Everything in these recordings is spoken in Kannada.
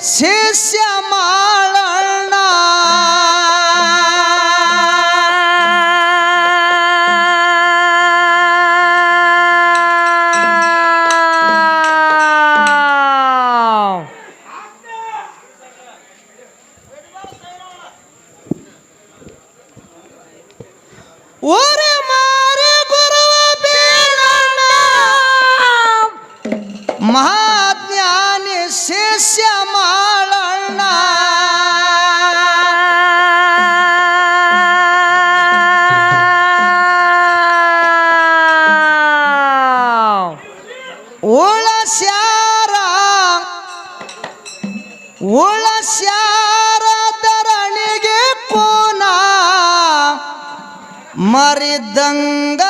骑下马 ಮರಿದಂಗ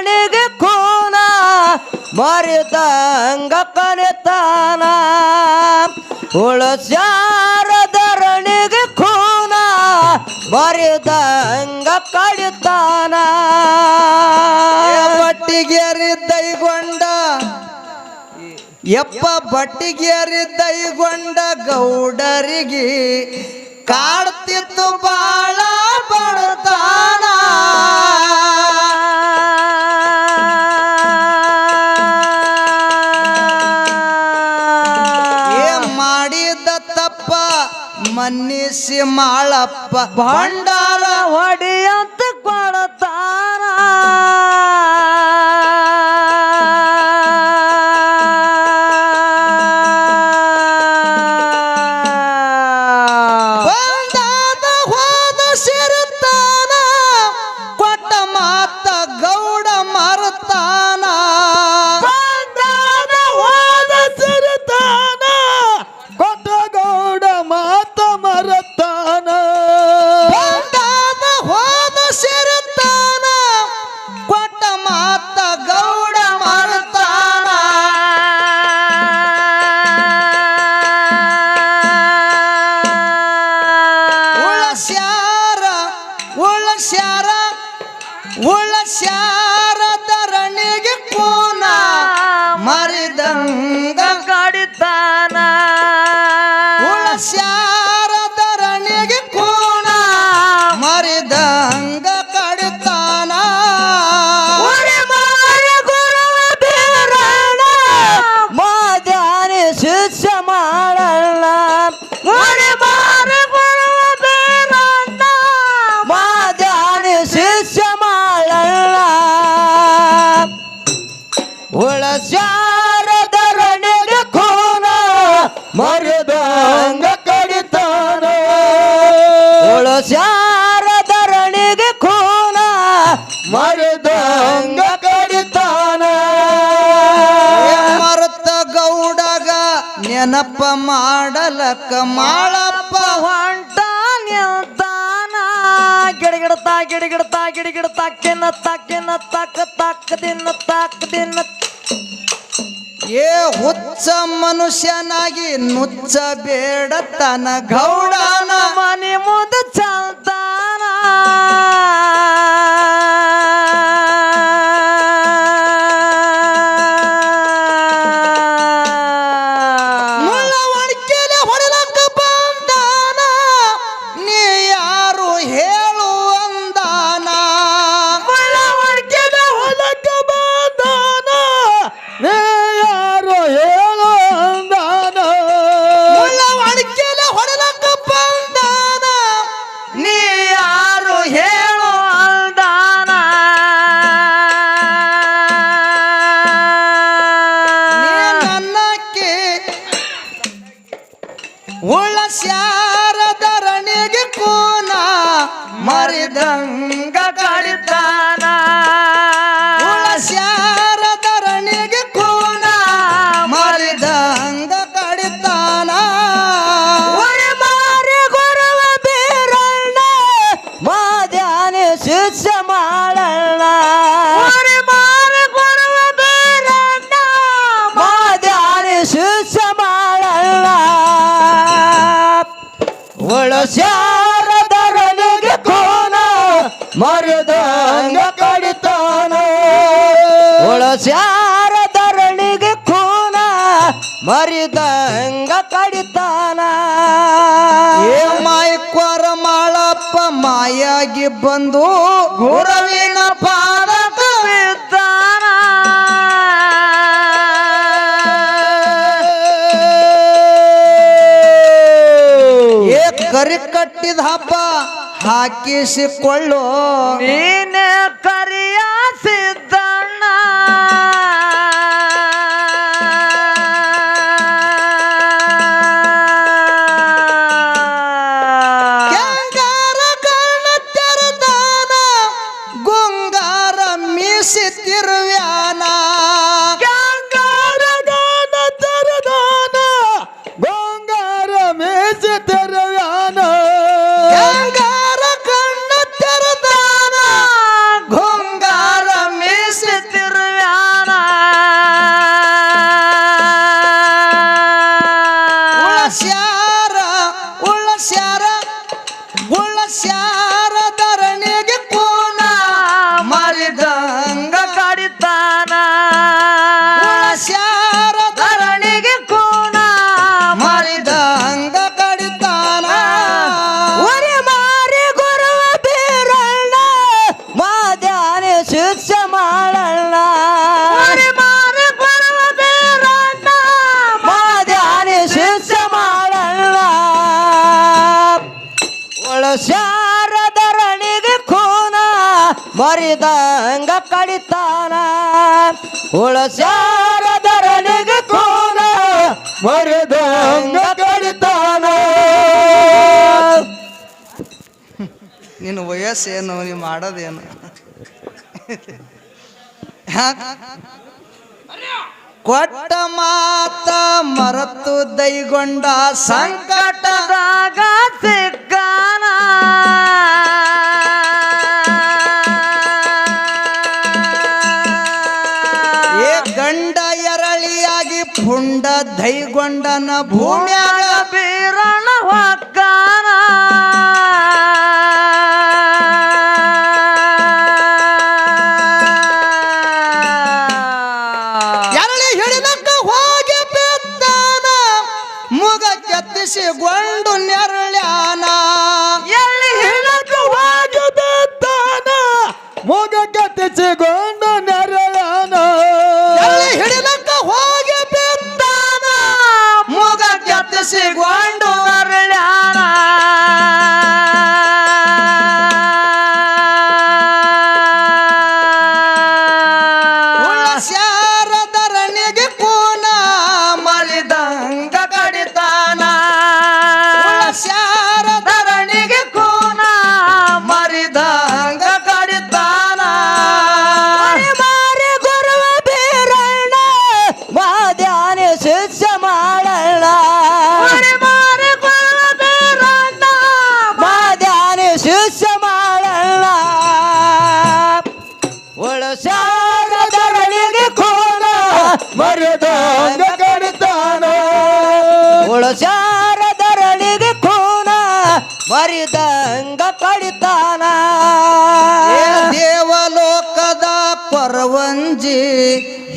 ಕಣಿಗೆ ಕೋನ, ಮರಿದಂಗ ಕನಿತಾನ. ಉಳಸಾರದರಣಿಗೆ ಕೋನ, ಮರಿದಂಗ ಕಡಿತಾನ. ಬಟ್ಟಿಗೇರಿ ದೈಗೊಂಡ ಎಪ್ಪ ಬಟ್ಟಿಗೇರಿ ದೈಗೊಂಡ ಗೌಡರಿಗೆ ಕಾಡ್ತಿತ್ತು ಬಾಳ ಬಡತಾನ. ಮನ್ನಿಸಿ ಮಾಳಪ್ಪ ಭಂಡಾರ ಹೊಡಿ ನೆನಪ ಮಾಡಲಕ್ಕ ಮಾಳಪ್ಪ ಹೊಂಟ ನಿಲ್ದಾನ ಗಿಡಗಿಡತ ಗಿಡಗಿಡತ ಗಿಡಗಿಡತಾ ಕೆನ್ನತ್ತ ಕೆನ್ನತ್ತ ತಕ್ಕ ದಿನ ತಕ್ಕ ದಿನ ಏ ಹುಚ್ಚ ಮನುಷ್ಯನಾಗಿ ನುಚ್ಚ ಬೇಡ ತನ ಗೌಡನ ಮನೆ ಮುದ ಚಲ್ತಾನ ಧರಣಿಗೆ ಕೋನ ಮರದಂಗ ಕಡಿತಾನ. ಒಳಸ್ಯಾರ ಧರಣಿಗೆ ಕೋನ ಮರಿದಂಗ ಕಡಿತಾನ. ಏ ಮಾಯಕ್ವರ ಮಾಳಪ್ಪ ಮಾಯಾಗಿ ಬಂದು ಗುರವಿನ ಹುಟ್ಟಿದ ಹಬ್ಬ ಹಾಕಿಸಿಕೊಳ್ಳೋ ನೀ ಕಡಿದಂಗ ಕಡಿತಾನ. ಉಳಸಾರದರನಿಗೆ ಕೋಲ ಮರಿದಂಗ ಕಡಿತಾನ. ನಿನ್ನ ವಯಸ್ಸೇನು, ನೀ ಮಾಡೋದೇನು? ಕೊಟ್ಟ ಮಾತ ಮರತು ದೈಗೊಂಡ ಸಂಕಟದಾಗ ಸಿಕ್ಕಾನ. ಹುಂಡ ದೈಗೊಂಡನ ಭೂಮ್ಯಾಗ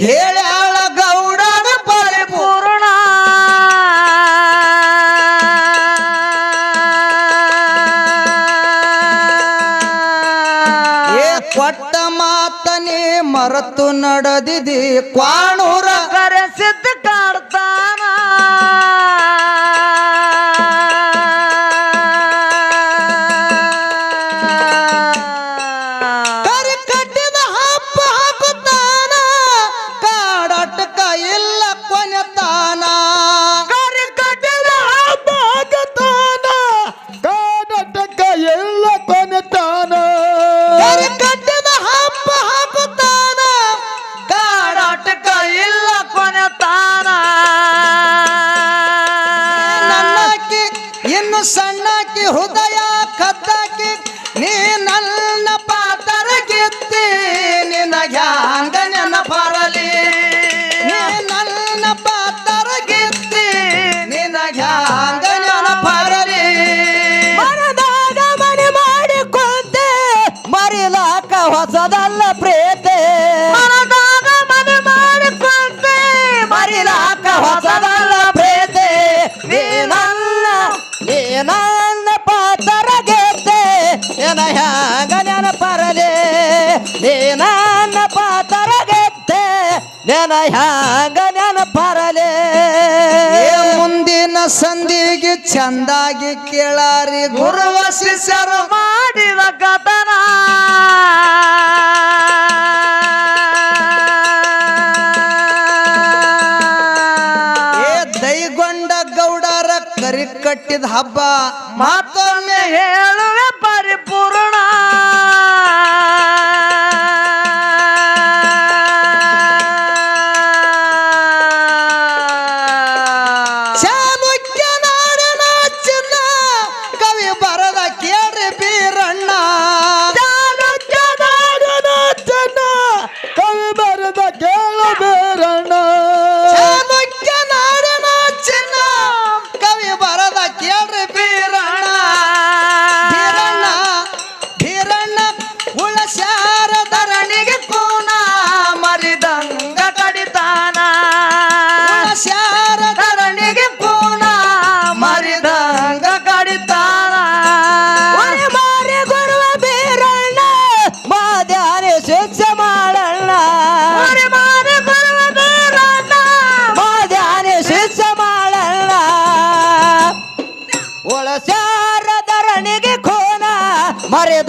ಹೇಳ ಗೌಡನ ಪರಿಪೂರ್ಣ ಕೊಟ್ಟ ಮಾತನೇ ಮರತು ನಡೆದಿದೆ. ಕ್ವಾಣೂರ ಹೃದಯ, ಕದ್ದಾಕಿ, ನೀ ನನ್ನ ಪಾತರ ಗೆತ್ತಿ ನಿನಗ್ಯಾಂಗ ನೆನಪರಲಿ. ನೀ ನನ್ನ ಪಾತರ ಗೆತ್ತಿ ನಿನಗ್ಯಾಂಗ ನೆನಪರಲಿ. ಮನದಾಗ ಮನೆ ಮಾಡಿ ಕುಂತೆ ಮರಿಲಾಕ ಹೊಸದಲ್ಲ ಪ್ರೀತಿ. ನೀ ನನ್ನ ಪಾತ್ರ ಗೆದ್ದೆ ನೆನ ಹ್ಯಾಂಗ ನೆನಪರಲಿ ಏ ಮುಂದಿನ ಸಂಧಿಗೆ ಚಂದಾಗಿ ಕೇಳಾರಿ ಗುರುವ ಶಿಷ್ಯರು ಮಾಡಿದ ಕಥನ ದೈಗೊಂಡ ಗೌಡರ ಕರಿ ಕಟ್ಟಿದ ಹಬ್ಬ, ಮತ್ತೊಮ್ಮೆ ಹೇಳುವೆ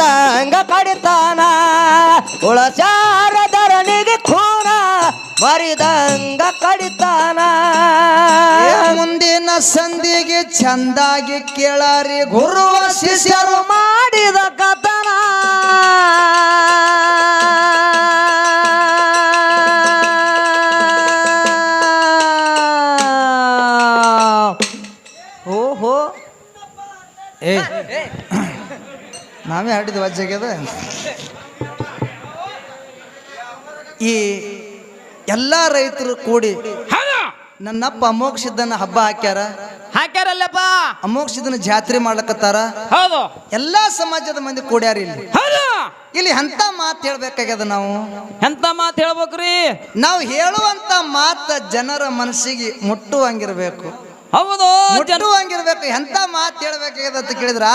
ಮರಿದಂಗ ಕಡಿತಾನ. ಧರಣಿಗೆ ಖೂನ ಮರಿದಂಗ ಕಡಿತಾನ. ಮುಂದಿನ ಸಂಧಿಗೆ ಚಂದಾಗಿ ಕೇಳಾರಿ ಗುರುವ ಶಿಷ್ಯರು ಮಾಡಿದ ಕಥನ. ನಾವೇ ಹಾಡಿದ ವಜ್ಜಾಗ್ಯದ ಈ ಎಲ್ಲ ರೈತರು ಕೂಡಿ ನನ್ನಪ್ಪ ಅಮೋಕ್ಷಿದ್ದನ ಹಬ್ಬ ಹಾಕ್ಯಾರ. ಹಾಕ್ಯಾರಲ್ಲಪ್ಪ. ಅಮೋಕ್ಷಿದ್ದನ್ನ ಜಾತ್ರೆ ಮಾಡ್ಲಕತ್ತಾರ. ಹೌದು. ಎಲ್ಲಾ ಸಮಾಜದ ಮಂದಿ ಕೂಡ್ಯಾರ ಇಲ್ಲಿ. ಇಲ್ಲಿ ಎಂತ ಮಾತು ಹೇಳ್ಬೇಕಾಗ್ಯದ ನಾವು? ಎಂತ ಮಾತು ಹೇಳ್ಬೇಕ್ರಿ? ನಾವು ಹೇಳುವಂತ ಮಾತ ಜನರ ಮನಸ್ಸಿಗೆ ಮುಟ್ಟುವಂಗಿರ್ಬೇಕು. ಹೌದು ಮುಟ್ಟುವಂಗಿರ್ಬೇಕು ಎಂತ ಮಾತು ಹೇಳ್ಬೇಕಾಗ್ಯದ ಅಂತ ಕೇಳಿದ್ರ?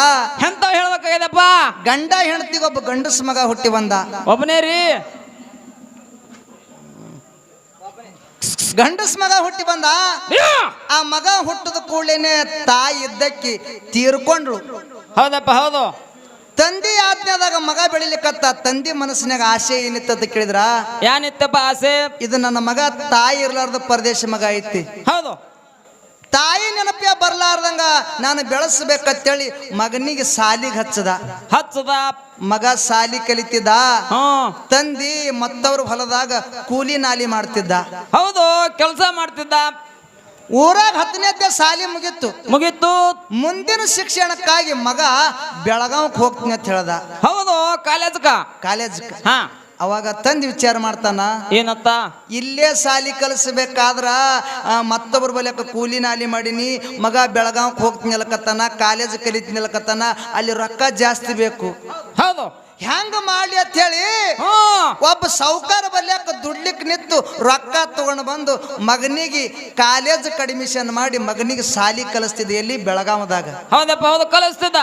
ಎಂತ ಹೇಳ್ಬೇಕಾಗ್ಯದಪ್ಪ? ಗಂಡ ಹೆಂಡತಿಗೊಬ್ಬ ಗಂಡಸ ಮಗ ಹುಟ್ಟಿ ಬಂದ. ಒಬ್ಬನೇ ರೀ. ಗಂಡಸ್ ಮಗ ಹುಟ್ಟಿ ಬಂದ! ಆ ಮಗ ಹುಟ್ಟದ ಕೂಡಲೇನೆ ತಾಯಿ ಇದ್ದಕ್ಕಿ ತೀರ್ಕೊಂಡ್ಳು ಹೌದಪ್ಪ ಹೌದು. ತಂದಿ ಆಜ್ಞಾದಾಗ ಮಗ ಬೆಳಿಲಿಕ್ಕತ್ತ ತಂದಿ ಮನಸ್ಸಿನಾಗ ಆಸೆ ಏನಿತ್ತು ಅಂತ ಕೇಳಿದ್ರ? ಏನಿತ್ತಪ್ಪ ಆಸೆ? ಇದು ನನ್ನ ಮಗ ತಾಯಿ ಇರ್ಲಾರ್ದ ಪರದೇಶ ಮಗ ಐತಿ. ಹೌದು. ತಾಯಿ ನೆನಪೇ ಬರ್ಲಾರ್ದಂಗ ನಾನು ಬೆಳೆಸ್ಬೇಕಂತೇಳಿ ಮಗನಿಗೆ ಸಾಲಿಗೆ ಹಚ್ಚದ. ಹಚ್ಚದ. ಮಗ ಸಾಲಿ ಕಲಿತಿದ್ದ. ತಂದಿ ಮತ್ತವ್ರ ಹೊಲದಾಗ ಕೂಲಿ ನಾಲಿ ಮಾಡ್ತಿದ್ದ. ಹೌದು ಕೆಲಸ ಮಾಡ್ತಿದ್ದ. ಊರಾಗ ಹತ್ತನೇದ್ದೆ ಸಾಲಿ ಮುಗಿತ್ತು ಮುಗಿತ್ತು ಮುಂದಿನ ಶಿಕ್ಷಣಕ್ಕಾಗಿ ಮಗ ಬೆಳಗಾವ್ಕ್ ಹೋಗ್ತೀನಿ ಅಂತ ಹೇಳ್ದ. ಹೌದು ಕಾಲೇಜ್ ಕಾಲೇಜ್ ಹಾ. ಅವಾಗ ತಂದು ವಿಚಾರ ಮಾಡ್ತಾನ ಏನತ್ತ? ಇಲ್ಲೇ ಸಾಲಿ ಕಲಿಸ್ಬೇಕಾದ್ರ ಮತ್ತೊಬ್ಬರ ಬಲಿ ಬಲ್ಯಕ ಕೂಲಿ ನಾಲಿ ಮಾಡೀನಿ ಮಗ ಬೆಳಗಾವಕ್ಕೆ ಹೋಗ್ತೀನಿ ಅಲ್ಕತ್ತಾನ ಕಾಲೇಜ್ ಕಲಿತೀನಿ ಅಲ್ಕತ್ತಾನ ಅಲ್ಲಿ ರೊಕ್ಕ ಜಾಸ್ತಿ ಬೇಕು. ಹೌದು. ಹೆಂಗ ಮಾಡಿ ಅಂತ ಹೇಳಿ ಒಬ್ಬ ಸಾವುಕಾರ ಬಲ್ಯಾಕ ದುಡ್ಲಿಕ್ ನಿಂತು ರೊಕ್ಕ ತಗೊಂಡು ಬಂದು ಮಗನಿಗೆ ಕಾಲೇಜ್ ಕಡಿಮಿಷನ್ ಮಾಡಿ ಮಗನಿಗೆ ಸಾಲಿ ಕಲಿಸ್ತಿದ್ದೆ ಎಲ್ಲಿ? ಬೆಳಗಾವದಾಗ. ಹೌದಪ್ಪ ಹೌದು ಕಲಿಸ್ತಿದ್ದ.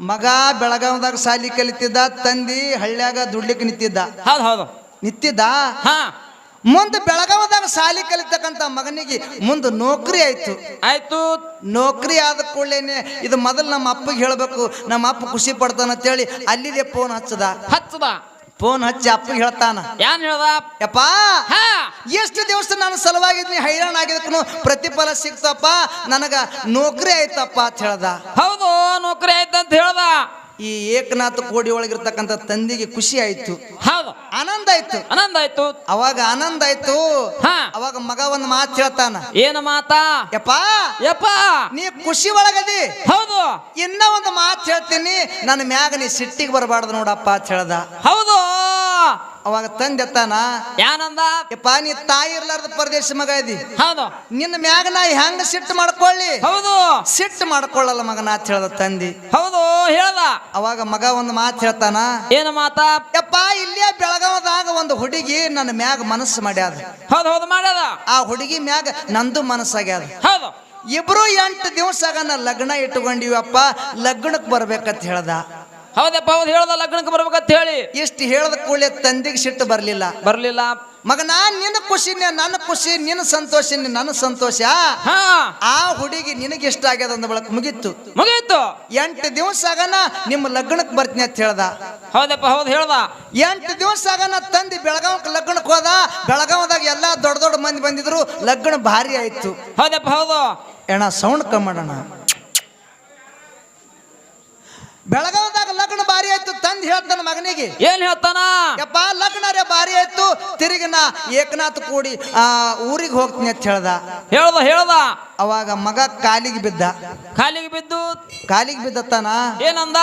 ಮಗ ಬೆಳಗಾವದಾಗ ಸಾಲಿ ಕಲಿತಿದ್ದ ತಂದಿ ಹಳ್ಳ್ಯಾಗ ದುಡ್ಲಿಕ್ಕೆ ನಿಂತಿದ್ದ. ಹೌದು ಹೌದು. ನಿಂತಿದ್ದ? ಹಾ. ಮುಂದೆ ಬೆಳಗಾವದಾಗ ಸಾಲಿ ಕಲಿತಕ್ಕಂತ ಮಗನಿಗೆ ಮುಂದೆ ನೌಕರಿ ಆಯ್ತು. ಆಯ್ತು. ನೌಕರಿ ಆದ ಕೂಡಲೇನೆ ಇದು ಮೊದಲು ನಮ್ಮ ಅಪ್ಪಗೆ ಹೇಳಬೇಕು ನಮ್ಮ ಅಪ್ಪ ಖುಷಿ ಪಡ್ತಾನ ಅಂತೇಳಿ ಅಲ್ಲಿದೆ ಫೋನ್ ಹಚ್ಚದ. ಹಚ್ಚದ. ಫೋನ್ ಹಚ್ಚಿ ಅಪ್ಪಗೆ ಹೇಳ್ತಾನ. ಏನ್ ಹೇಳ್ದ? ಯಪ್ಪ ಹಾ. ಎಷ್ಟು ದಿವಸ ನಾನು ಸಲುವಾಗಿದ್ದೀನಿ ಹೈರಾಣ ಆಗಿದ್ದಕ್ಕೂ ಪ್ರತಿಫಲ ಸಿಕ್ತಪ್ಪ ನನಗ ನೌಕರಿ ಆಯ್ತಪ್ಪ ಅಂತ ಹೇಳ್ದ. ಹೌದು. ನೌಕರಿ ಆಯ್ತಂತ ಹೇಳ್ದ. ಈ ಏಕನಾಥ ಕೋಡಿ ಒಳಗಿರ್ತಕ್ಕಂಥ ತಂದೆಗೆ ಖುಷಿ ಆಯ್ತು. ಹೌದು. ಆನಂದ ಆಯ್ತು. ಆನಂದ ಆಯ್ತು. ಅವಾಗ ಆನಂದ ಆಯ್ತು. ಹಾ. ಅವಾಗ ಮಗ ಒಂದ್ ಮಾತು ಹೇಳ್ತಾನ. ಏನ ಮಾತಾ? ಯಪ್ಪ. ಯಪ್ಪ. ನೀ ಖುಷಿ ಒಳಗದಿ. ಹೌದು. ಇನ್ನ ಒಂದು ಮಾತು ಹೇಳ್ತೀನಿ. ನನ್ನ ಮ್ಯಾಗ ನೀ ಸಿಟ್ಟಿಗೆ ಬರಬಾರ್ದು ನೋಡಪ್ಪ ಅಂತ ಹೇಳ್ದ. ಹೌದು. ಅವಾಗ ತಂದೆತ್ತಾನ ಯಾನಂದ? ಯಪ್ಪ ನೀ ತಾಯಿ ಇರ್ಲಾರ್ದ ಪರದೇಶ ಮಗ ಇದಿ. ಹೌದು. ನಿನ್ನ ಮ್ಯಾಗ ನಾ ಹೆಂಗ ಸಿಟ್ಟು ಮಾಡ್ಕೊಳ್ಳಿ? ಹೌದು. ಸಿಟ್ಟು ಮಾಡ್ಕೊಳ್ಳಲ್ಲ ಮಗ ಅಂತ ಹೇಳ್ದ ತಂದಿ. ಹೌದು ಹೇಳ್ದ. ಅವಾಗ ಮಗ ಒಂದು ಮಾತು ಹೇಳ್ತಾನ ಏನ ಮಾತಾ? ಯಪ್ಪ ಇಲ್ಲೇ ಬೆಳಗಾವದಾಗ ಒಂದು ಹುಡುಗಿ ನನ್ನ ಮ್ಯಾಗ ಮನಸ್ಸು ಮಾಡ್ಯಾದ. ಹೌದು ಹೌದು ಮಾಡ್ಯದ. ಆ ಹುಡುಗಿ ಮ್ಯಾಗ ನಂದು ಮನಸ್ಸಾಗ್ಯಾದ. ಹೌದು. ಇಬ್ರು ಎಂಟು ದಿವಸ ನಾ ಲಗ್ನ ಇಟ್ಕೊಂಡಿವಪ್ಪ ಲಗ್ನಕ್ಕೆ ಬರ್ಬೇಕಂತ ಹೇಳ್ದ. ಹೌದಪ್ಪ ಹೌದು ಹೇಳ್ದ ಲಗ್ನಕ್ಕೆ ಬರ್ಬೇಕಂತ ಹೇಳಿ. ಇಷ್ಟು ಹೇಳದ ಕೂಡಲೇ ತಂದಿಗೆ ಸಿಟ್ಟು ಬರಲಿಲ್ಲ. ಬರ್ಲಿಲ್ಲ. ಮಗನ ನಿನ್ನ ಖುಷಿನೇ ನನ್ನ ಖುಷಿ ನಿನ್ನ ಸಂತೋಷ ನನ್ನ ಸಂತೋಷ. ಹಾ. ಆ ಹುಡುಗಿ ನಿನಗೆ ಇಷ್ಟ ಆಗ್ಯದ ಅಂದ ಬಳಕ ಮುಗೀತು. ಮುಗೀತು. ಎಂಟು ದಿವಸ ಆಗನ ನಿಮ್ಮ ಲಗ್ನಕ್ಕೆ ಬರ್ತೀನಿ ಅಂತ ಹೇಳ್ದ. ಹೌದಪ್ಪ ಹೌದು ಹೇಳ್ದ. ಎಂಟು ದಿವಸ ಆಗನ ತಂದಿ ಬೆಳಗಾವಕ್ಕೆ ಲಗ್ನಕ್ಕೆ ಹೋದ. ಬೆಳಗಾವದಾಗ ಎಲ್ಲಾ ದೊಡ್ಡ ದೊಡ್ಡ ಮಂದಿ ಬಂದಿದ್ರು. ಲಗ್ನ ಭಾರಿ ಆಯ್ತು. ಹೌದಪ್ಪ ಹೌದು. ಎಣ ಸೌಂಡ್ ಕಮ್ಮಿ ಮಾಡೋಣ ಬೆಳಗಾವದಾಗ ಲಗ್ನ ಬಾರಿ ಆಯ್ತು ತಂದ್ ಹೇಳ್ತಾನ ಮಗನಿಗೆ. ಏನ್ ಹೇಳ್ತಾನ? ಯಪ್ಪ ಲಗ್ನ ರೇ ಬಾರಿ ಆಯ್ತು ತಿರುಗಿ ನಾ ಏಕನಾಥ್ ಕೂಡಿ ಆ ಊರಿಗೆ ಹೋಗ್ತೀನಿ ಅಂತ ಹೇಳ್ದ. ಹೇಳ್ದ ಹೇಳ್ದ. ಅವಾಗ ಮಗ ಕಾಲಿಗೆ ಬಿದ್ದ. ಕಾಲಿಗೆ ಬಿದ್ದು? ಕಾಲಿಗೆ ಬಿದ್ದತ್ತಾನ? ಏನಂದ?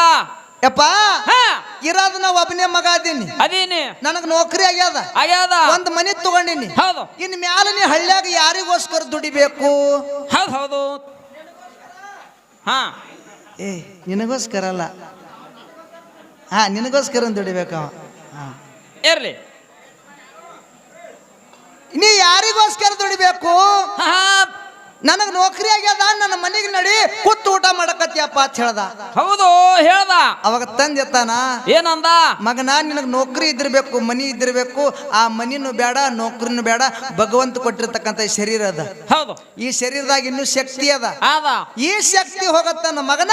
ಯಪ್ಪ ಹಾ. ಇರೋದು ನಾ ಒಬ್ಬನೇ ಮಗ ಅದೀನಿ. ಅದೀನಿ. ನನಗ್ ನೌಕರಿ ಆಗ್ಯದ. ಆಗ್ಯಾದ? ಒಂದ್ ಮನಿ ತಗೊಂಡಿನಿ. ಹೌದು. ಇನ್ ಮ್ಯಾಲ ನೀ ಹಳ್ಳ್ಯಾಗ ಯಾರಿಗೋಸ್ಕರ ದುಡಿಬೇಕು? ಹೌದು ಹೌದು. ಹಾ. ಏ ನಿನಗೋಸ್ಕರ ಅಲ್ಲ ಹಾ ನಿನಗೋಸ್ಕರ ದುಡಿಬೇಕು ಅವ ಹಾ. ಇರ್ಲಿ ನೀ ಯಾರಿಗೋಸ್ಕರ ದುಡಿಬೇಕು. ನನಗ್ ನೌಕರಿ ಆಗ್ಯದ ನನ್ನ ಮನೆಗೆ ನಡಿ ಕೂತು ಊಟ ಮಾಡಕತ್ಯಪ್ಪ ಅಂತ ಹೇಳ್ದ. ಹೌದು ಹೇಳ್ದ. ಅವಾಗ ತಂದೆತ್ತಾನ ಏನಂದ? ಮಗನ ನಿನಗ್ ನೌಕರಿ ಇದ್ದಿರ್ಬೇಕು ಮನಿ ಇದ್ದಿರ್ಬೇಕು ಆ ಮನಿನೂ ಬೇಡ ನೌಕರಿನೂ ಬೇಡ ಭಗವಂತ ಕೊಟ್ಟಿರ್ತಕ್ಕಂಥ ಈ ಶರೀರ ಅದ. ಹೌದು. ಈ ಶರೀರದಾಗ ಇನ್ನೂ ಶಕ್ತಿ ಅದ. ಆದ. ಈ ಶಕ್ತಿ ಹೋಗತ್ತ ಮಗನ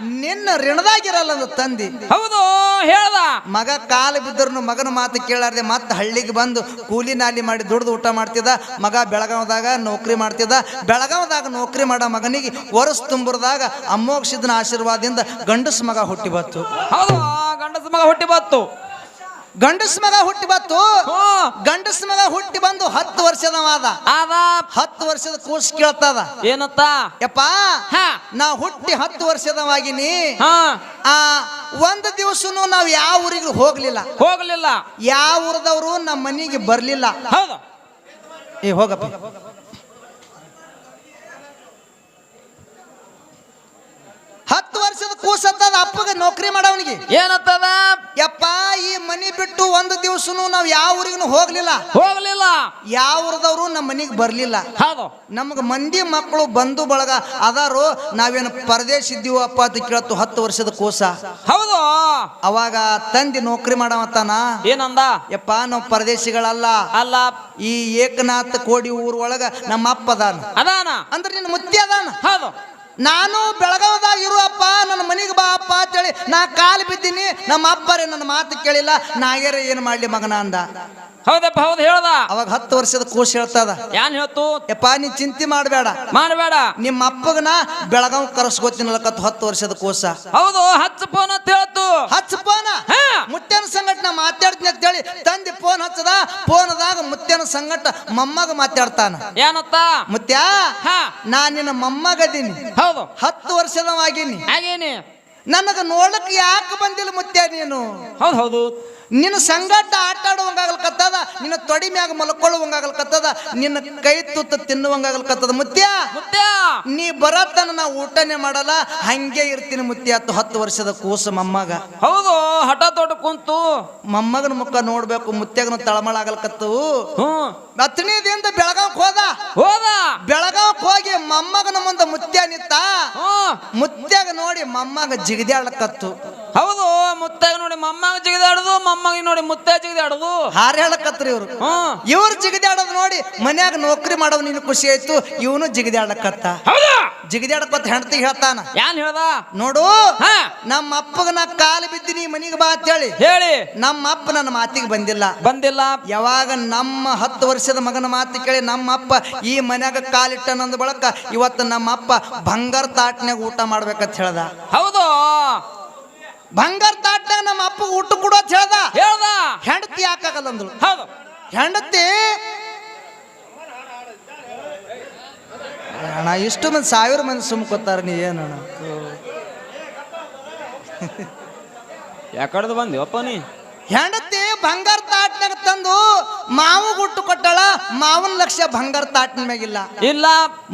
ನಿನ್ನ ಋಣದಾಗಿರಲ್ಲ ತಂದಿ. ಹೌದು. ಹೇಳ್ದ? ಮಗ ಕಾಲು ಬಿದ್ದರು ಮಗನ ಮಾತು ಕೇಳಾರ್ದೆ ಮತ್ತೆ ಹಳ್ಳಿಗೆ ಬಂದು ಕೂಲಿ ನಾಲಿ ಮಾಡಿ ದುಡ್ದು ಊಟ ಮಾಡ್ತಿದ್ದ ಮಗ ಬೆಳಗಾವದಾಗ ನೌಕರಿ ಮಾಡ್ತಿದ್ದ. ಬೆಳಗಾವದಾಗ ನೌಕರಿ ಮಾಡೋ ಮಗನಿಗೆ ವರ್ಷ ತುಂಬರದಾಗ ಅಮ್ಮೋಕ್ಷಿದನ ಆಶೀರ್ವಾದದಿಂದ ಗಂಡಸ ಮಗ ಹುಟ್ಟಿ ಬತ್ತು ಹೌದು ಗಂಡಸ ಮಗ ಹುಟ್ಟಿ ಬತ್ತು ಗಂಡಸ್ ಮಗ ಹುಟ್ಟಿ ಬತ್ತು ಹ್ಞೂ ಗಂಡಸ್ ಮಗ ಹುಟ್ಟಿ ಬಂದು ಹತ್ತು ವರ್ಷದವಾದ ಆದ. ಹತ್ತು ವರ್ಷದ ಕೂಸ್ ಕೇಳ್ತದ. ಏನತ್ತ? ಯಪ್ಪ ಹಾ. ನಾ ಹುಟ್ಟಿ ಹತ್ತು ವರ್ಷದವಾಗಿನಿ. ಹಾ. ಆ ಒಂದು ದಿವಸನು ನಾವು ಯಾವ ಊರಿಗೆ ಹೋಗ್ಲಿಲ್ಲ. ಹೋಗ್ಲಿಲ್ಲ. ಯಾವ ಊರದವರು ನಮ್ಮ ಮನೆಗೆ ಬರ್ಲಿಲ್ಲ. ಹೌದು. ಏ ಹೋಗಪ್ಪ. ಹತ್ತು ವರ್ಷದ ಕೂಸತ್ತದ ಅಪ್ಪಗೆ ನೌಕರಿ ಮಾಡವನಿಗೆ. ಏನತ್ತದ ಯಪ್ಪ ಈ ಮನಿ ಬಿಟ್ಟು ಒಂದು ದಿವಸನು ನಾವು ಯಾವ ಊರಿಗೂ ಹೋಗ್ಲಿಲ್ಲ. ಹೋಗ್ಲಿಲ್ಲ. ಯಾವ ಊರದವರು ನಮ್ಮ ಮನಿಗೆ ಬರ್ಲಿಲ್ಲ. ಹೌದು. ನಮ್ಗೆ ಮಂದಿ ಮಕ್ಕಳು ಬಂಧು ಬಳಗ ಅದಾರು. ನಾವೇನು ಪರದೇಶ ಇದ್ದೀವಪ್ಪ ಅಂತ ಕೇಳತ್ತು ಹತ್ತು ವರ್ಷದ ಕೂಸ. ಹೌದು. ಅವಾಗ ತಂದಿ ನೌಕರಿ ಮಾಡವತ್ತಾನ? ಏನಂದ? ಯಪ್ಪ ನಾವು ಪರದೇಶಿಗಳಲ್ಲ. ಅಲ್ಲ. ಈ ಏಕನಾಥ ಕೋಡಿ ಊರ್ ಒಳಗ ನಮ್ಮ ಅಪ್ಪ ಅದಾನ. ಅದಾನ. ಅಂದ್ರೆ ನಿನ್ನ ಮುತ್ತಿ ಅದಾನ? ಹೌದು. ನಾನು ಬೆಳಗಾವದಾಗ ಇರುವಪ್ಪ ನನ್ನ ಮನೆಗೆ ಬಾ ಅಪ್ಪ ಅಂತೇಳಿ ನಾ ಕಾಲು ಬಿದ್ದೀನಿ. ನಮ್ಮ ಅಪ್ಪರೇ ನನ್ನ ಮಾತು ಕೇಳಿಲ್ಲ. ನಾಗೇರ ಏನು ಮಾಡಲಿ ಮಗನ ಅಂದ. ಹೌದಪ್ಪ ಹೌದು ಹೇಳ್ದ. ಅವಾಗ ಹತ್ತು ವರ್ಷದ ಕೂಸ್ ಹೇಳ್ತದ. ಏನ್ ಹೇಳ್ತು? ಯಪ್ಪ ನೀ ಚಿಂತೆ ಮಾಡಬೇಡ. ಮಾಡಬೇಡ. ನಿಮ್ಮ ಅಪ್ಪಗನ ಬೆಳಗಾವ್ ಕರೆಸ್ಕೋತೀನಲ್ಲಕತ್ತು ಹತ್ತು ವರ್ಷದ ಕೂಸ ಹೌದು ಹಚ್ಚ ಫೋನ್ ಅಂತ ಹೇಳ್ತು. ಹಚ್ಚ ಫೋನ್ ಹಾ. ಮುತ್ಯನ ಸಂಗಟ ನಾ ಮಾತಾಡ್ತೀನಿ ಅಂತೇಳಿ ತಂದೆ ಫೋನ್ ಹಚ್ಚದ ಫೋನ್ದಾಗ ಮುತ್ತೇನ ಸಂಗಟ ಮಮ್ಮಗ ಮಾತಾಡ್ತಾನ. ಏನತ್ತ ಮುತ್ಯಾ ಹಾ. ನಾ ನಿನ್ನ ಮೊಮ್ಮಗದೀನಿ ಹೌದು. ಹತ್ತು ವರ್ಷದವಾಗಿನಿ ಆಗೇನಿ. ನನಗ ನೋಡಕ್ ಯಾಕೆ ಬಂದಿಲ್ಲ ಮುತ್ಯ ನೀನು? ಹೌದು ಹೌದು. ನಿನ್ನ ಸಂಗಟ ಆಟ ಆಡುವಂಗಾಗಲ್ಕತ್ತದ ನಿನ್ನ ತೊಡಿ ಮ್ಯಾಗ ಮಲ್ಕೊಳ್ಳುವಂಗಾಗಲ್ಕತ್ತದ ನಿನ್ನ ಕೈ ತುತ್ತ ತಿನ್ನುವಂಗಾಗಲ್ಕತ್ತದ. ಮುತ್ಯ ಮುತ್ಯ! ನೀ ಬರತನ ನಾ ಊಟನೇ ಮಾಡಲ್ಲ ಹಂಗೆ ಇರ್ತೀನಿ ಮುತ್ಯ. ಹತ್ತು ಹತ್ತು ವರ್ಷದ ಕೂಸು ಮಮ್ಮಗ. ಹೌದು ಹಠ ತೋಟ ಕುಂತು. ಮಮ್ಮಗನ ಮುಖ ನೋಡ್ಬೇಕು ಮುತ್ಯಾಗನ ತಳಮಳ ಆಗಲ್ಕತ್ತು. ಹತ್ತನೇ ಹತ್ತನೇದಿಂದ ಬೆಳಗಾವ್ ಹೋದ. ಹೋದ? ಬೆಳಗಾವ್ ಹೋಗಿ ಮಮ್ಮಗನ ಮುಂದೆ ಮುತ್ಯ ನಿಂತ. ಹ್ಮ್ ಮುತ್ಯಾಗ ನೋಡಿ ಮಮ್ಮಗ ಜಿಗಿದಾಡ್ಲಕತ್ತು. ಹೌದು ಮುತ್ತಾಗ ನೋಡಿ ಮಮ್ಮಗ ಜಿಗಿದಾಡುದು ಮಮ್ಮಗ ನೋಡಿ ಮುತ್ತೆ ಜಿಗಿದಾಡೋದು ಹಾರ ಹೇಳಕತ್ರಿ ಇವ್ರು. ಹ್ಮ್ ಇವ್ರು ಜಿಗಿದಾಡೋದು ನೋಡಿ ಮನ್ಯಾಗ ನೌಕರಿ ಮಾಡೋ ನಿನ್ ಖುಷಿ ಆಯ್ತು ಇವನು ಜಿಗಿದಾಡಕತ್ತ ಹೌದಾ? ಜಿಗದ್ಯಾಡಕತ್ತ ಹೆಂಡತಿ ಹೇಳ್ತಾನ. ಯಾನ್ ಹೇಳ್ದ? ನೋಡು ಹಾ. ನಮ್ಮ ಅಪ್ಪಗ ನಾ ಕಾಲು ಬಿದ್ದೀನಿ ಮನಿಗೆ ಬಾ ಅಂತೇಳಿ ಹೇಳಿ. ನಮ್ಮ ಅಪ್ಪ ನನ್ನ ಮಾತಿಗೆ ಬಂದಿಲ್ಲ. ಬಂದಿಲ್ಲ. ಯಾವಾಗ ನಮ್ಮ ಹತ್ತು ವರ್ಷದ ಮಗನ ಮಾತು ಕೇಳಿ ನಮ್ಮ ಅಪ್ಪ ಈ ಮನ್ಯಾಗ ಕಾಲಿಟ್ಟನಂದ ಬಳಕ ಇವತ್ತು ನಮ್ಮ ಅಪ್ಪ ಬಂಗಾರ ತಾಟ್ನ್ಯಾಗ ಊಟ ಮಾಡ್ಬೇಕಂತ ಹೇಳ್ದ. ಹೌದು. ಬಂಗಾರ ತಾಟ್ನಾಗ ನಮ್ಮ ಅಪ್ಪ ಊಟ ಕೊಡು ಅಂತ ಹೇಳ್ದ. ಹೇಳ್ದ. ಹೆಂಡತಿ ಯಾಕಾಗಲ್ಲ ಅಂದ್ರು ಹೌದು. ಹೆಂಡತಿ. ಅಣ್ಣ ಇಷ್ಟು ಮಂದಿ ಸಾವಿರ ಮಂದಿ ಸುಮ್ಕೋತಾರ ನೀ ಏನಣ್ಣ ಯಾಕಡ್ದು ಬಂದಿವಪ್ಪ ನೀ. ಹೆಂಡತಿ ಬಂಗಾರ ತಾಟ್ನಾಗ ತಂದು ಮಾವು ಗುಟ್ಟು ಕೊಟ್ಟಳ ಮಾವನ ಲಕ್ಷ್ಯ ಬಂಗಾರ ತಾಟ್ನ ಮ್ಯಾಗಿಲ್ಲ ಇಲ್ಲ.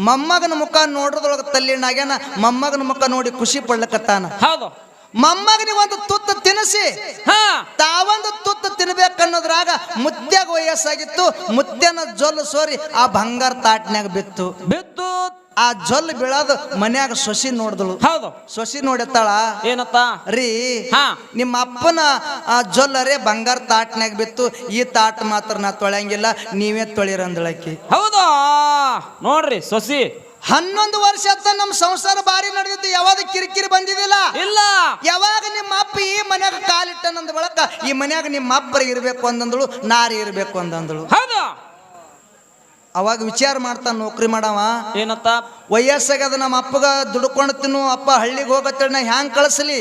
ಮೊಮ್ಮಗನ ಮುಖ ನೋಡ್ರದೊಳಗ ತಲ್ಲಿನಾಗ್ಯಾನ ಮೊಮ್ಮಗನ ಮುಖ ನೋಡಿ ಖುಷಿ ಪಡ್ಲಕತ್ತಾನ. ಹೌದು. ಮೊಮ್ಮಗನಿಗೆ ಒಂದು ತುತ್ತು ತಿನ್ನಿಸಿ. ಹಾ. ತಾವೊಂದು ತುತ್ತು ತಿನ್ಬೇಕನ್ನೋದ್ರಾಗ ಮುತ್ಯಾಗ ವಯಸ್ಸಾಗಿತ್ತು ಮುತ್ಯನ ಜೊಲ್ಲು ಸೋರಿ ಆ ಬಂಗಾರ ತಾಟ್ನ್ಯಾಗ ಬಿತ್ತು. ಬಿತ್ತು. ಆ ಜೊಲ್ಲು ಬೀಳೋದು ಮನ್ಯಾಗ ಸೊಸಿ ನೋಡಿದಳು. ಹೌದು. ಸೊಸಿ ನೋಡಿತ್ತಾಳ ಏನತ್ತ? ರೀ ಹಾ. ನಿಮ್ಮ ಅಪ್ಪನ ಆ ಜೊಲ್ಲರೇ ಬಂಗಾರ ತಾಟ್ನ್ಯಾಗ ಬಿತ್ತು ಈ ತಾಟ್ ಮಾತ್ರ ನಾ ತೊಳೆಯಂಗಿಲ್ಲ ನೀವೇ ತೊಳಿರಂದಳಕಿ ಹೌದು? ನೋಡ್ರಿ ಸೊಸಿ. ಹನ್ನೊಂದು ವರ್ಷ ನಮ್ಮ ಸಂಸಾರ ಬಾರಿ ನಡೆದಿದ್ದು ಯಾವಾಗ ಕಿರಿಕಿರಿ ಬಂದಿದಿಲ್ಲ ಇಲ್ಲ. ಯಾವಾಗ ನಿಮ್ಮ ಅಪ್ಪ ಈ ಮನ್ಯಾಗ ಕಾಲಿಟ್ಟನಂದ ಬಳಕ ಈ ಮನ್ಯಾಗ ನಿಮ್ಮ ಅಪ್ಪರ ಇರ್ಬೇಕು ಅಂದಂದಳು ನಾರಿ ಇರ್ಬೇಕು ಅಂದಂದಳು. ಹೌದು. ಅವಾಗ ವಿಚಾರ ಮಾಡ್ತಾನ ನೌಕರಿ ಮಾಡವ. ಏನತ್ತ? ವಯಸ್ಸಾಗದ ನಮ್ಮ ಅಪ್ಪಗ ದುಡ್ಕೊಂಡು ತಿನ್ನು ಅಪ್ಪ ಹಳ್ಳಿಗೆ ಹೋಗತ್ತೇಳಿ ನಾ ಹ್ಯಾಂಗ್ ಕಳಿಸ್ಲಿ?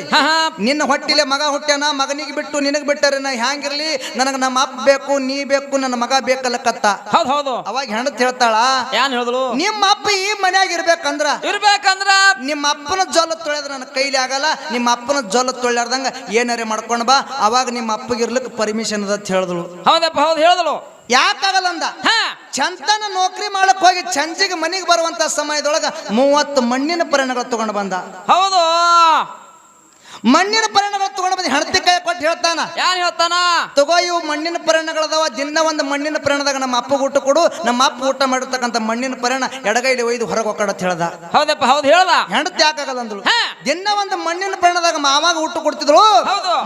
ನಿನ್ನ ಹೊಟ್ಟಿಲೆ ಮಗ ಹುಟ್ಟ್ಯಾನ ಮಗನಿಗೆ ಬಿಟ್ಟು ನಿನಗೆ ಬಿಟ್ಟರೆ ನಾ ಹ್ಯಾಂಗಿರ್ಲಿ ನನಗೆ ನಮ್ಮ ಅಪ್ಪ ಬೇಕು ನೀ ಬೇಕು ನನ್ನ ಮಗ ಬೇಕಲ್ಲ ಕತ್ತ. ಹೌದು ಹೌದು. ಅವಾಗ ಹೆಣತ್ ಹೇಳ್ತಾಳ ಏನ್ ಹೇಳಿದ್ರು ನಿಮ್ಮ ಅಪ್ಪ ಈ ಮನ್ಯಾಗ ಇರ್ಬೇಕಂದ್ರ? ಇರ್ಬೇಕಂದ್ರ? ನಿಮ್ಮ ಅಪ್ಪನ ಜೋಲ ತೊಳೆದ್ರೆ ನನ್ನ ಕೈಲಿ ಆಗಲ್ಲ ನಿಮ್ಮ ಅಪ್ಪನ ಜೋಲ ತೊಳ್ಯಾರ್ದಂಗ ಏನಾರೇ ಮಾಡ್ಕೊಂಡ್ ಬಾ. ಅವಾಗ ನಿಮ್ಮ ಅಪ್ಪಗಿರ್ಲಿಕ್ಕೆ ಪರ್ಮಿಷನ್ ಅದ ಅಂತ ಹೇಳಿದಳು. ಹೌದಪ್ಪ ಹೌದು ಹೇಳಿದಳು. ಯಾಕಾಗಲ್ಲ ಅಂದ? ಹಾ. ಚಂತನ ನೌಕರಿ ಮಾಡಕ್ ಹೋಗಿ ಚಂಚಿಗೆ ಮನೆಗೆ ಬರುವಂತ ಸಮಯದೊಳಗ ಮೂವತ್ತು ಮಣ್ಣಿನ ಪರಿಣಗಳು ತಗೊಂಡು ಬಂದ. ಹೌದು. ಮಣ್ಣಿನ ಪರಿಣಗಳು ತಗೊಂಡು ಬಂದು ಹೆಣತಿ ಕೈ ಕೊಟ್ಟು ಹೇಳ್ತಾನ. ಯಾರು ಹೇಳ್ತಾನ? ತಗೋ ಇವು ಮಣ್ಣಿನ ಪರಿಣಗಳದಾವ ದಿನ ಒಂದು ಮಣ್ಣಿನ ಪರಿಣದಾಗ ನಮ್ಮ ಅಪ್ಪ ಊಟ ಕೊಡು. ನಮ್ಮ ಅಪ್ಪ ಊಟ ಮಾಡಿರ್ತಕ್ಕಂಥ ಮಣ್ಣಿನ ಪರಿಣ ಎಡಗೈಲಿ ಒಯ್ದು ಹೊರಗೆ ಹೋಗಡತ್ ಹೇಳ್ದ. ಹೌದಪ್ಪ ಹೌದು ಹೇಳ್ದ. ಹೆಂಡತಿ ಯಾಕಾಗಲ್ಲ ಅಂದ್ರು. ದಿನ ಒಂದು ಮಣ್ಣಿನ ಪರಿಣದಾಗ ಮಾವಾಗ ಊಟ ಕೊಡ್ತಿದ್ರು.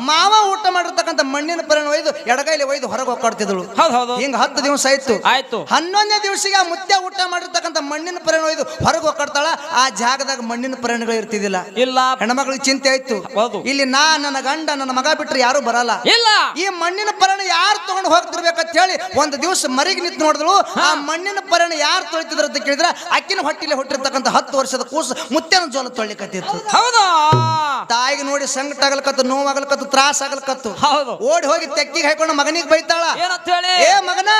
ಮಾವ ಊಟ ಮಾಡಿರ್ತಕ್ಕಂಥ ಮಣ್ಣಿನ ಪರಿಣ ಒಯ್ದು ಎಡಗೈಲಿ ಒಯ್ದು ಹೊರಗೆ ಹೋಗ್ಕೊಡ್ತಿದ್ರು ಹೌದು ಹೌದು ಹಿಂಗ ಹತ್ತು ದಿವಸ ಆಯ್ತು. ಆಯ್ತು. ಹನ್ನೊಂದನೇ ದಿವಸಿಗೆ ಆ ಮುತ್ಯ ಊಟ ಮಾಡಿರ್ತಕ್ಕಂಥ ಮಣ್ಣಿನ ಪರಿಣ ಒಯ್ದು ಹೊರಗೆ ಹೋಗ್ಕೊಡ್ತಾಳ ಆ ಜಾಗದಾಗ ಮಣ್ಣಿನ ಪರಿಣಗಳು ಇರ್ತಿದ್ದಿಲ್ಲ. ಇಲ್ಲ. ಹೆಣ್ಮಕ್ಳಿಗೆ ಚಿಂತೆ ಆಯ್ತು. ಹೌದು. ಇಲ್ಲಿ ನಾ ನನ್ನ ಗಂಡ ನನ್ನ ಮಗ ಬಿಟ್ರೆ ಯಾರು ಬರಲ್ಲ. ಇಲ್ಲ. ಈ ಮಣ್ಣಿನ ಪರಣ ಯಾರು ತಗೊಂಡು ಹೋಗ್ತಿರ್ಬೇಕಂತ ಹೇಳಿ ಒಂದು ದಿವಸ ಮರಿಗೆ ನಿಂತು ನೋಡಿದ್ರು ಆ ಮಣ್ಣಿನ ಪರಣ ಯಾರು ತೊಳಿತಿದ್ರು ಅಂತ ಕೇಳಿದ್ರೆ ಅಕ್ಕಿನ ಹೊಟ್ಟಿಲೆ ಹೊಟ್ಟಿರ್ತಕ್ಕಂತ ಹತ್ತು ವರ್ಷದ ಕೂಸು ಮುತ್ತಿನ ಜೋಲ ತೊಳಿಕತ್ತಿತ್ತು ಹೌದು? ತಾಯಿಗೆ ನೋಡಿ ಸಂಕಟ ಆಗಲ್ಕತ್ತು ನೋವಾಗಲಕತ್ತು ತ್ರಾಸ ಆಗಲ್ಕತ್ತು. ಹೌದು. ಓಡಿ ಹೋಗಿ ತೆಕ್ಕಿಗೆ ಹಾಕೊಂಡು ಮಗನಿಗೆ ಬೈತಾಳ. ಏ ಮಗನ.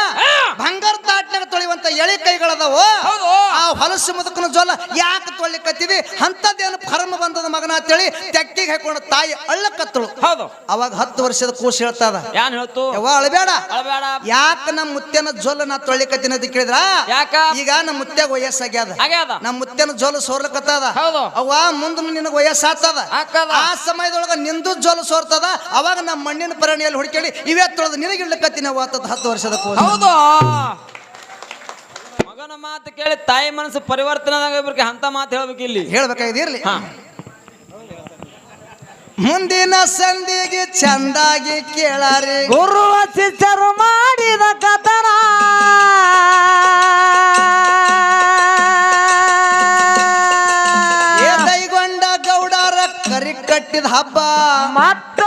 ಬಂಗಾರ ತಾಟ್ನಾಗ ತೊಳಿವಂತ ಎಳೆ ಕೈಗಳದಾವ. ಹೌದು. ಆ ಹೊಲಸು ಮುದುಕನ ಜೋಲ ಯಾಕೆ ತೊಳ್ಳಿಕತ್ತಿವಿ ಅಂತದ್ದೇನು ಫರ್ಮ ಬಂದದ ಮಗನ ಅಂತೇಳಿ ತೆಕ್ಕಿಗೆ ಹಾಕೊಂಡು ತಾಯಿ ಅಳ್ಳಕತ್ತಳು. ಹೌದು. ಅವಾಗ ಹತ್ತು ವರ್ಷದ ಕೂಸು ಹೇಳ್ತದ ಯಾನ್ ಹೇಳ್ತು? ಯವ್ವ ಅಳಬೇಡ. ಅಳಬೇಡ. ಯಾಕ ನಮ್ಮ ಮುತ್ಯನ ಜೋಲ ನಾ ತೊಳಿಕತ್ತೀನಿ ಅಂತ ಕೇಳಿದ್ರ? ಯಾಕ? ಈಗ ನಮ್ಮ ಮುತ್ಯಾಗ ವಯಸ್ಸಾಗ್ಯದ. ಆಗ್ಯಾದ? ನಮ್ಮ ಮುತ್ಯನ ಜೋಲ ಸೋರ್ಲಕತ್ತದ. ಹೌದು. ಅವ್ವ ಮುಂದ ನಿನಗ ವಯಸ್ಸಾತದ ಆಕ್ಕದ. ಆ ಸಮಯದೊಳಗ ನಿಂದು ಜೋಲ ಸೋರ್ತದ. ಅವಾಗ ನಮ್ಮ ಮಣ್ಣಿನ ಪರಿಣಿಯಲ್ಲಿ ಹುಡುಕೇಳಿ ಇವೇ ತೊಳೆದು ನಿನಗೆ ಇಡ್ಲಕತ್ತೀನಿ ಅವ್ವ ಅಂತದ್ ಹತ್ತು ವರ್ಷದ ಕೂಸು. ಹೌದು. ಮಗನ ಮಾತು ಕೇಳಿ ತಾಯಿ ಮನಸ್ಸು ಪರಿವರ್ತನೆ ಇಬ್ರಿಗೆ ಅಂತ ಮಾತು ಹೇಳ್ಬೇಕು ಇಲ್ಲಿ ಹೇಳ್ಬೇಕಾಗಿದೆ ಇರ್ಲಿ ಹಾ. ಮುಂದಿನ ಸಂಧಿಗೆ ಚಂದಾಗಿ ಕೇಳಾರಿ. ಗುರು ಶಿಷ್ಯರು ಮಾಡಿದ ಕಥನ. ಏ ದೈಗೊಂಡ ಗೌಡರ ಕರಿ ಕಟ್ಟಿದ ಹಬ್ಬ. ಮತ್ತೊಮ್ಮೆ